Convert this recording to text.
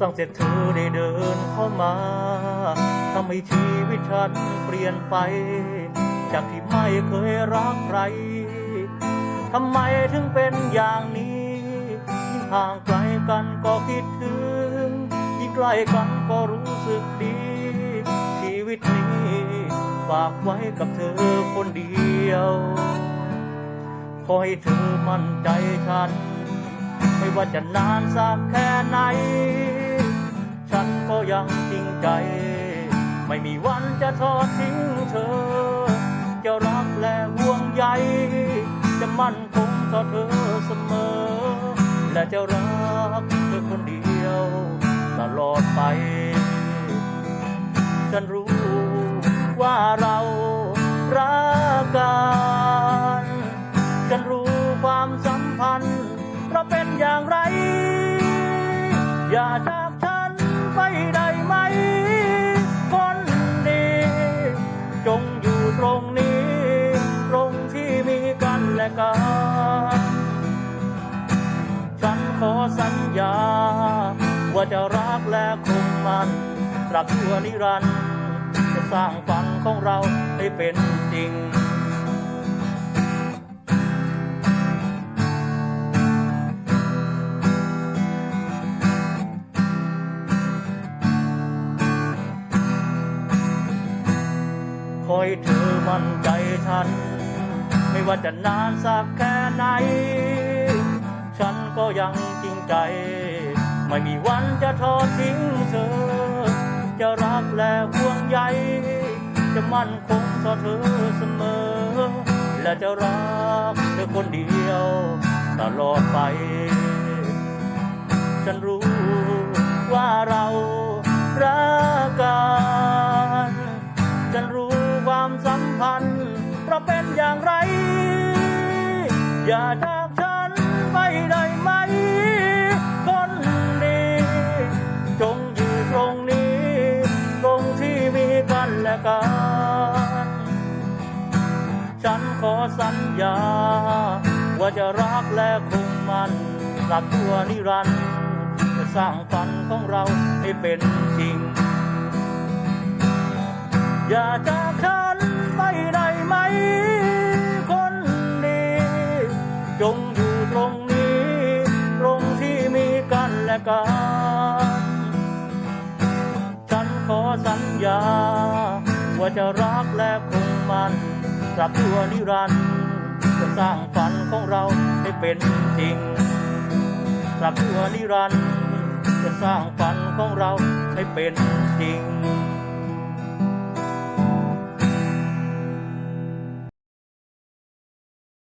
ตั้งแต่เธอได้เดินเข้ามาทำให้ชีวิตฉันเปลี่ยนไป จากที่ไม่เคยรักใครทำไมถึงเป็นอย่างนี้ยิ่งห่างไกลกันก็คิดถึง ยิ่งใกล้กันก็รู้สึกดี ชีวิตนี้ฝากไว้กับเธอคนเดียวขอให้เธอมั่นใจฉัน ไม่ว่าจะนานสักแค่ไหน ยังจริงใจ ไม่มีวันจะทอดทิ้งเธอ จะรักและห่วงใย จะมั่นคงต่อเธอเสมอ และจะรักเธอคนเดียว ตลอดไป ฉันรู้ว่าเรารักกันฉันรู้ความสัมพันธ์ เราเป็นอย่างไร อย่าจา กันและกัน ฉันขอสัญญา ว่าจะรักและคงมันตราบชั่วนิรันดร์จะสร้างฝันของเราให้เป็นจริงคอยเธอมั่นใจฉัน ไม่ว่าจะนานสักแค่ไหน ฉันก็ยังจริงใจ ไม่มีวันจะทอดทิ้งเธอ จะรักและห่วงใย จะมั่นคงต่อเธอเสมอ และจะรักเธอคนเดียว ตลอดไป ฉันรู้ว่าเรารักกันฉันรู้ความสัมพันธ์เราเป็นอย่างไร อย่าจากฉันไปได้ไหมคนดีจงอยู่ตรงนี้ ตรงที่มีกันและกัน ฉันขอสัญญา ว่าจะรักและคงมันตราบชั่วนิรันดร์จะสร้างฝันของเราให้เป็นจริง อย่าจากฉัน กันฉันขอสัญญา ว่าจะรักและคงมันตราบชั่วนิรันดร์จะสร้างฝันของเราให้เป็นจริงตราบชั่วนิรันดร์จะสร้างฝันของเราให้เป็นจริง